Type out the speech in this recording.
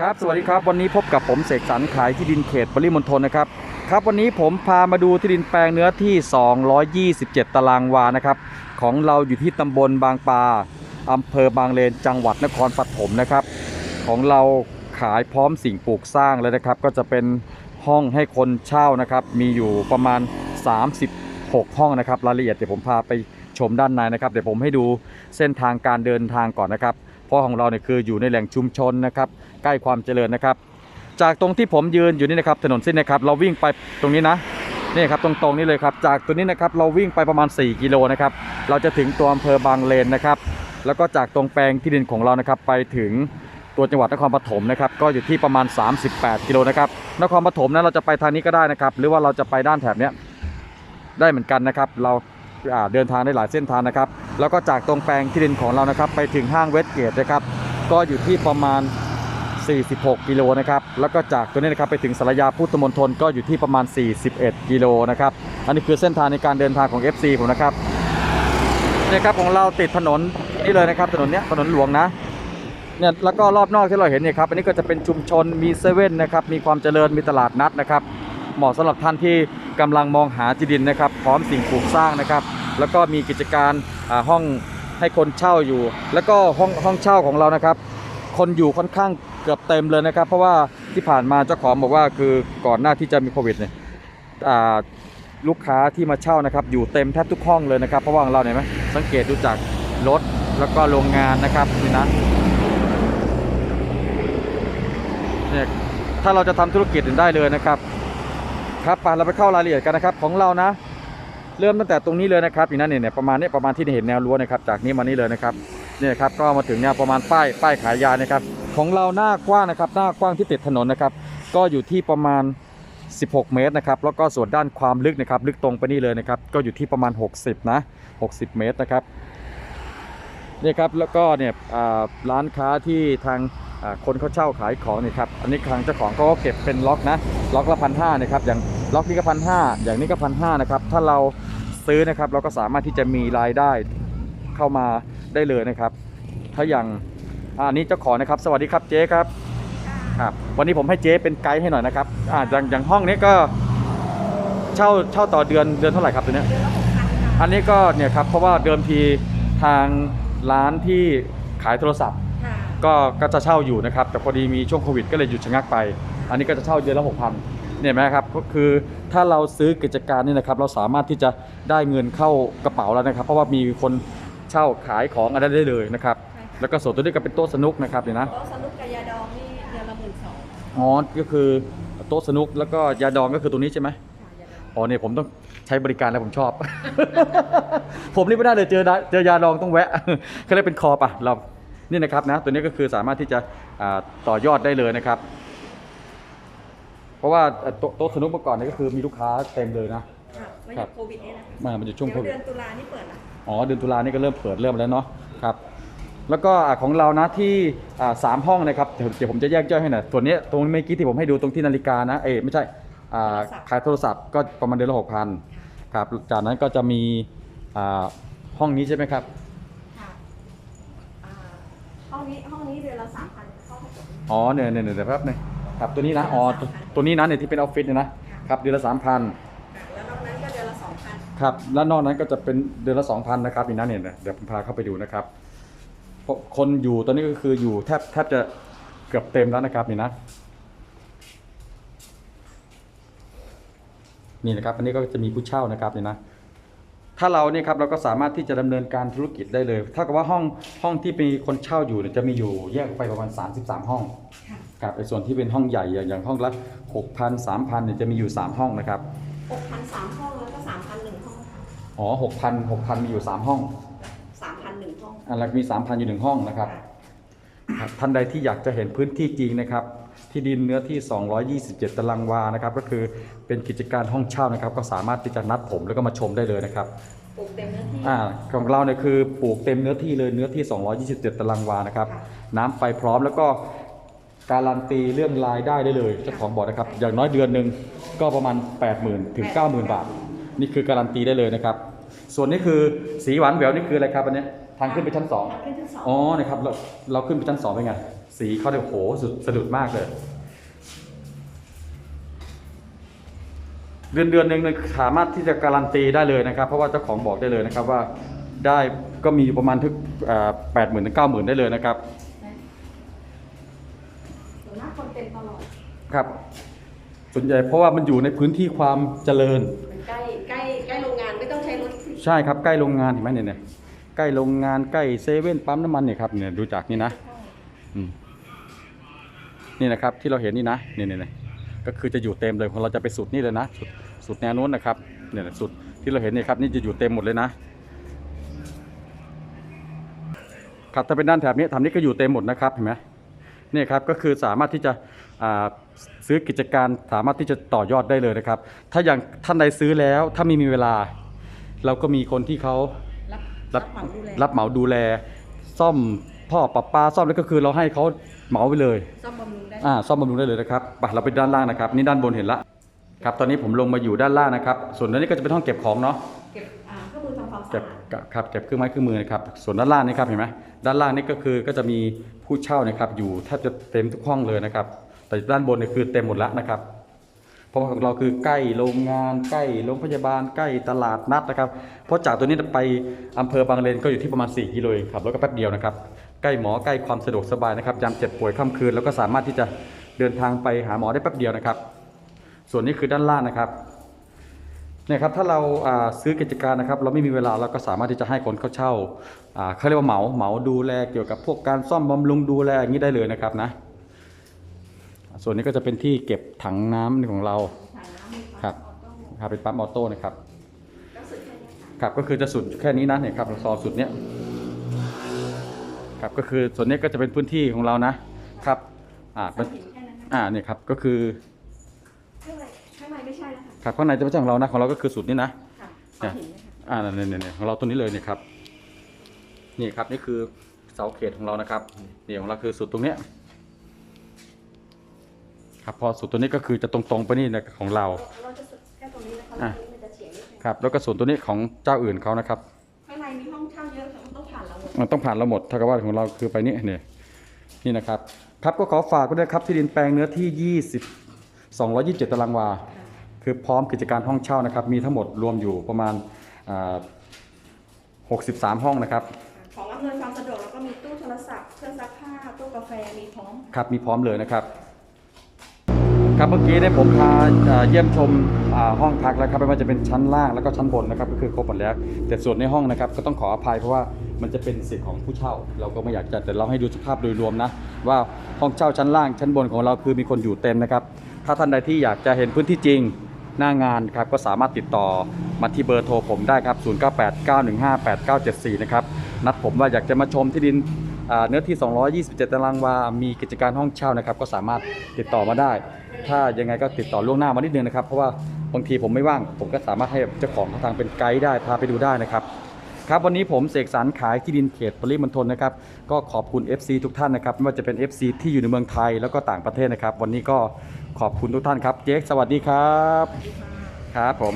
ครับสวัสดีครับวันนี้พบกับผมเสกสรรขายที่ดินเขตปริมณฑลนะครับครับวันนี้ผมพามาดูที่ดินแปลงเนื้อที่ 227 ตารางวานะครับของเราอยู่ที่ตำบลบางปลาอำเภอบางเลนจังหวัดนครปฐมนะครับของเราขายพร้อมสิ่งปลูกสร้างเลยนะครับ ก็จะเป็นห้องให้คนเช่านะครับมีอยู่ประมาณ 36 ห้องนะครับรายละเอียดเดี๋ยวผมพาไปชมด้านในนะครับเดี๋ยวผมให้ดูเส้นทางการเดินทางก่อนนะครับเพราะของเราเนี่ยคืออยู่ในแหล่งชุมชนนะครับ ใกล้ความเจริญนะครับ จากตรงที่ผมยืนอยู่นี่นะครับถนนเส้นนะครับเราวิ่งไปตรงนี้นะนี่ครับตรงๆนี้เลยครับ จากตัวนี้นะครับเราวิ่งไปประมาณ 4 กิโลนะครับเราจะถึงตัวอำเภอบางเลนนะครับ แล้วก็จากตรงแปลงที่ดินของเรานะครับ ไปถึงตัวจังหวัดนครปฐมนะครับก็อยู่ที่ประมาณ 38 กิโลนะครับนครปฐมนั้นเราจะไปทางนี้ก็ได้นะครับ หรือว่าเราจะไปด้านแถบเนี้ยได้เหมือนกันนะครับ เราเดินทางได้หลายเส้นทางนะครับ แล้วก็จากตรงแปลงที่ดินของเรานะครับ ไปถึงห้างเวสเกตนะครับ ก็อยู่ที่ประมาณ 46 กิโลนะครับ แล้วก็จากตัวนี้นะครับไปถึงสารยาพุทธมณฑลก็อยู่ที่ประมาณ 41 กิโลนะครับ อันนี้คือเส้นทางในการเดินทางของ FC ผมนะครับเนี่ยครับของเราติดถนนนี่เลยนะครับถนนเนี้ยถนนหลวงนะเนี่ยแล้วก็รอบนอกที่เราเห็นเนี่ยครับอันนี้ก็จะเป็นชุมชนมีเซเว่นนะครับมีความเจริญมีตลาดนัดนะครับเหมาะสำหรับท่านที่กำลังมองหาที่ดินนะครับ พร้อมสิ่งปลูกสร้างนะครับ แล้วก็มีกิจการห้องให้คนเช่าอยู่ แล้วก็ห้องห้องเช่าของเรานะครับ คนอยู่ค่อนข้าง เกือบเต็มเลยนะครับ เพราะว่าที่ผ่านมาเจ้าของบอกว่าคือก่อนหน้าที่จะมีโควิดเนี่ยอ่าลูกค้าที่มาเช่านะครับ อยู่เต็มแทบทุกห้องเลยนะครับเพราะว่าของเราเนี่ยไหมสังเกตดูจากรถแล้วก็โรงงานนะครับนี่นะเนี่ยถ้าเราจะทำธุรกิจได้เลยนะครับ ครับไปเราไปเข้ารายละเอียดกันนะครับ ของเรานะ เริ่มตั้งแต่ตรงนี้เลยนะครับอย่นั้นเนี่ยประมาณนี้ประมาณที่เห็นแนวรั้วนะครับ จากนี้มานี่เลยนะครับเนี่ยครับก็มาถึงเนี่ยประมาณป้ายป้ายขายยานะครับ ของเราหน้ากว้างนะครับ หน้ากว้างที่ติดถนนนะครับ ก็อยู่ที่ประมาณ 16 เมตรนะครับ แล้วก็ส่วนด้านความลึกนะครับ ลึกตรงไปนี่เลยนะครับ ก็อยู่ที่ประมาณ 60 นะ 60 เมตรนะครับนี่ครับแล้วก็เนี่ยร้านค้าที่ทางคนเขาเช่าขายของนี่ครับอันนี้ทางเจ้าของเขาก็เก็บเป็นล็อกนะล็อกละพันห้านะครับอย่างล็อกนี้ก็พันห้าอย่างนี้ก็พันห้านะครับถ้าเราซื้อนะครับเราก็สามารถที่จะมีรายได้เข้ามาได้เลยนะครับ ถ้าอย่าง อันนี้เจ้าของนะครับ สวัสดีครับเจ๊ครับครับวันนี้ผมให้เจ๊เป็นไกด์ให้หน่อยนะครับอ่าอย่างอย่างห้องนี้ก็เช่าเช่าต่อเดือนเดือนเท่าไหร่ครับตัวเนี้ยอันนี้ก็เนี่ยครับเพราะว่าเดิมทีทางร้านที่ขายโทรศัพท์ค่ะก็ก็จะเช่าอยู่นะครับ แต่พอดีมีช่วงโควิดก็เลยหยุดชะงักไป อันนี้ก็จะเช่าเดือนละหกพันเนี่ยไหมครับก็คือถ้าเราซื้อกิจการนี่นะครับ เราสามารถที่จะได้เงินเข้ากระเป๋าแล้วนะครับ เพราะว่ามีคนเช่าขายของอะไรได้เลยนะครับ แล้วก็ส่วนตัวนี้ก็เป็นโต๊ะสนุกนะครับเนี่ยนะ โต๊ะสนุกกับยาดองนี่เดือนละหมื่นสองอ๋อ ก็คือโต๊ะสนุกแล้วก็ยาดองก็คือตรงนี้ใช่ไหมค่ะยาดองอ๋อเนี่ยผมต้องใช้บริการแล้วผมชอบ ผมนี่ไม่ได้เลยเจอได้เจอยาดองต้องแวะก็เลยเป็นคอป่ะเรานี่นะครับนะตัวนี้ก็คือสามารถที่จะอ่าต่อยอดได้เลยนะครับ เพราะว่าเอ่อโต๊ะโต๊ะสนุกเมื่อก่อนนี่ก็คือมีลูกค้าเต็มเลยนะค่ะไม่ครัใช่บโควิดเนี่ยนะมามันจะช่วงโคเดี๋ยววิดเดือนตุลานี่เปิดละอ๋อเดือนตุลานี่ก็เริ่มเปิดเริ่มแล้วเนาะครับ แล้วก็อะของเรานะที่อ่าสามห้องนะครับเดี๋ยวเดี๋ยวผมจะแยกย่อยให้หน่อยส่วนนี้ตรงเมื่อกี้ที่ผมให้ดูตรงที่นาฬิกานะเอ้ยไม่ใช่อ่าขายโทรศัพท์ก็ประมาณเดือนละหกพันครับจากนั้นก็จะมีอ่าห้องนี้ใช่ไหมครับค่ะอ่าห้องนี้ห้องนี้เดือนละสามพันห้องผสมอ๋อเนี่ยเนี่ยเนี่ยเดี๋ยวแป๊บหนึงครับตัวนี้นะอ๋อตัวตัวนี้นะเนี่ยที่เป็นออฟฟิศเนี่ยนะครับเดือนละสามพันค่ะแล้วนอกนั้นก็เดือนละสองพันครับแล้วนอกนั้นก็จะเป็นเดือนละสองพันนะครับอีกนั้นเนี่ยเดี๋ยวผมพาเข้าไปดูนะครับเพราะ คนอยู่ตอนนี้ก็คืออยู่แทบแทบจะเกือบเต็มแล้วนะครับนี่นะนี่นะครับ อันนี้ก็จะมีผู้เช่านะครับนี่นะถ้าเราเนี่ยครับเราก็สามารถที่จะดำเนินการธุรกิจได้เลยเท่ากับว่าห้องห้องที่มีคนเช่าอยู่เนี่ยจะมีอยู่แยกออกไปประมาณ 33 ห้องค่ะครับไอ้ส่วนที่เป็นห้องใหญ่อย่างอย่างห้องละ6,000 3,000เนี่ยจะมีอยู่ 3 ห้องนะครับหกพันสามห้องแล้วก็สามพันหนึ่งห้องค่ะอ๋อ6,000 6,000มีอยู่ 3 ห้อง สามพันหนึ่งห้ องอันละมี 3,000 อยู่หนึ่งห้องนะครับครับท่านใดที่อยากจะเห็นพื้นที่จริงนะครับ ที่ดินเนื้อที่ 227 ตารางวานะครับ ก็คือเป็นกิจการห้องเช่านะครับ ก็สามารถที่จะนัดผมแล้วก็มาชมได้เลยนะครับปลูกเต็มเนื้อที่ อ่าของเราเนี่ยคือปลูกเต็มเนื้อที่เลยเนื้อที่ 227 ตารางวานะครับ ค่ะน้ำไฟพร้อมแล้วก็การันตีเรื่องรายได้ได้เลยเจ้าของบอกนะครับ อย่างน้อยเดือนหนึ่งก็ประมาณ 80,000 ถึง 90,000 บาท นี่คือการันตีได้เลยนะครับ ส่วนนี้คือสีหวานแหววนี่คืออะไรครับอันเนี้ยทางขึ้นไปชั้นสองทางขึ้นชั้นสองอ๋อนะครับเราเราขึ้นไปชั้นสองเป็นไง สีเขาเนี่ยโหสุดสะดุดมากเลย เดือนเดือนหนึ่งเนี่ยสามารถที่จะการันตีได้เลยนะครับ เพราะว่าเจ้าของบอกได้เลยนะครับว่าได้ก็มีอยู่ประมาณทึกแปดหมื่นถึงเก้าหมื่นได้เลยนะครับส่วนมากคนเต็มตลอดครับ ส่วนใหญ่เพราะว่ามันอยู่ในพื้นที่ความเจริญ มันใกล้ใกล้ใกล้โรงงานไม่ต้องใช้รถ ใช่ครับใกล้โรงงานเห็นไหมเนี่ยเนี่ย ใกล้โรงงานใกล้เซเว่นปั๊มน้ำมันเนี่ยครับเนี่ยดูจากนี่นะนี่นะครับที่เราเห็นนี่นะเนี่ยเนี่ยเนี่ยก็คือจะอยู่เต็มเลยของเราจะไปสุดนี่เลยนะสุดสุดแนวโน้นนะครับเนี่ยสุดที่เราเห็นนี่ครับนี่จะอยู่เต็มหมดเลยนะครับถ้าเป็นด้านแถบนี้แถบนี้ก็อยู่เต็มหมดนะครับเห็นไหมนี่ครับก็คือสามารถที่จะซื้อกิจการสามารถที่จะต่อยอดได้เลยนะครับ ถ้าอย่างท่านใดซื้อแล้วถ้าไม่มีเวลา เราก็มีคนที่เขา รับรัรับเหมาดูแล รับเหมาดูแล ซ่อมพ่อปรับปลาซ่อมแล้วก็คือเราให้เขาเหมาไปเลย ซ่อมบำรุงได้ อ่าซ่อมบำรุงได้เลยนะครับไปเราไปด้านล่างนะครับ นี่ด้านบนเห็นละครับตอนนี้ผมลงมาอยู่ด้านล่างนะครับ ส่วนด้านนี้ก็จะเป็นห้องเก็บของเนาะ เก็บอ่าเครื่องมือทำความสะเก็บอาดครับเก็บเครื่องไม้เครื่องมือนะครับส่วนด้านล่างนี่ครับเห็นไหมด้านล่างนี่ก็คือก็จะมีผู้เช่านะครับอยู่แทบจะเต็มทุกห้องเลยนะครับ แต่ด้านบนเนี่ยคือเต็มหมดแล้วนะครับ เพราะของเราคือใกล้โรงงานใกล้โรงพยาบาลใกล้ตลาดนัดนะครับ เพราะจากตัวนี้ไปอำเภอบางเลนก็อยู่ที่ประมาณ 4 กิโลเองครับแล้วก็แป๊บเดียวนะครับ ใกล้หมอใกล้ความสะดวกสบายนะครับยามเจ็บป่วยค่ำคืนแล้วก็สามารถที่จะเดินทางไปหาหมอได้แป๊บเดียวนะครับ ส่วนนี้คือด้านล่างนะครับเนี่ยครับถ้าเราซื้อกิจการนะครับ เราไม่มีเวลาเราก็สามารถที่จะให้คนเขาเช่าอ่าเขาเรียกว่าเหมาเหมาดูแลเกี่ยวกับพวกการซ่อมบำรุงดูแลอย่างนี้ได้เลยนะครับนะ ส่วนนี้ก็จะเป็นที่เก็บถังน้ำของเราถ่ายน้ำมีครับ ออโต้ครับเป็นปั๊มออโต้นะครับ ก็สุดแค่เนี้ยค่ะครับก็คือจะสุดแค่นี้นะเนี่ยครับซอสุดเนี้ยครับก็คือส่วนนี้ก็จะเป็นพื้นที่ของเรานะครับอ่าเป็นหินแค่นั้นนะอ่าเนี่ยครับก็คือข้างในข้างในไม่ใช่แล้วค่ะครับข้างในจะไม่ใช่ของเรานะของเราก็คือสุดนี้นะ ค่ะเนี่เอายหินนะคะ อ่าเนี่ยเนี่ยเนี่ยของเราตัวนี้เลยเนี่ยครับนี่ครับนี่คือเสาเขตของเรานะครับนี่ของเราคือสุดตรงเนี้ย ครับพอสุดตัวนี้ก็คือจะตรงๆไปนี่นะของเราเราจะสุดแค่ตรงนี้นะคะอะตรงนี้มันจะเฉียงนิดนึงครับแล้วก็ส่วนตัวนี้ของเจ้าอื่นเขานะครับ ข้างในมีห้องเช่าเยอะค่ะมันต้องผ่านเราหมด มันต้องผ่านเราหมดถ้ากับว่าของเราคือไปนี่เนี่ยนี่นะครับ ครับก็ขอฝากไว้ด้วยครับที่ดินแปลงเนื้อที่ 20 227 ตารางวา คือพร้อมกิจการห้องเช่านะครับ มีทั้งหมดรวมอยู่ประมาณอ่า63 ห้องนะครับ ของอำนวยความสะดวกแล้วก็มีตู้โทรศัพท์ เครื่องซักผ้า ตู้กาแฟ มีพร้อม ครับมีพร้อมเลยนะครับ ครับเมื่อกี้เนี่ยผมพาเยี่ยมชมห้องพักแล้วครับไม่ว่าจะเป็นชั้นล่างแล้วก็ชั้นบนนะครับก็คือครบหมดแล้วแต่ส่วนในห้องนะครับก็ต้องขออภัยเพราะว่ามันจะเป็นสิทธิ์ของผู้เช่า เราก็ไม่อยากจะแต่เราให้ดูสภาพโดยรวมนะ ว่าห้องเช่าชั้นล่างชั้นบนของเราคือมีคนอยู่เต็มนะครับ ถ้าท่านใดที่อยากจะเห็นพื้นที่จริงหน้างานครับก็สามารถติดต่อมาที่เบอร์โทรผมได้ครับ 0989158974 นะครับ นัดผมว่าอยากจะมาชมที่ดินอ่าเนื้อที่ 227 ตารางวา มีกิจการห้องเช่านะครับ ก็สามารถติดต่อมาได้ ถ้ายังไงก็ติดต่อล่วงหน้ามานิดนึงนะครับ เพราะว่าบางทีผมไม่ว่าง ผมก็สามารถให้เจ้าของทางเป็นไกด์ได้พาไปดูได้นะครับ ครับวันนี้ผมเสกสรรขายที่ดินเขตปริมณฑลนะครับ ก็ขอบคุณ FC ทุกท่านนะครับไม่ว่าจะเป็น FC ที่อยู่ในเมืองไทยแล้วก็ต่างประเทศนะครับ วันนี้ก็ขอบคุณทุกท่านครับ เจ๊กสวัสดีครับ ครับผม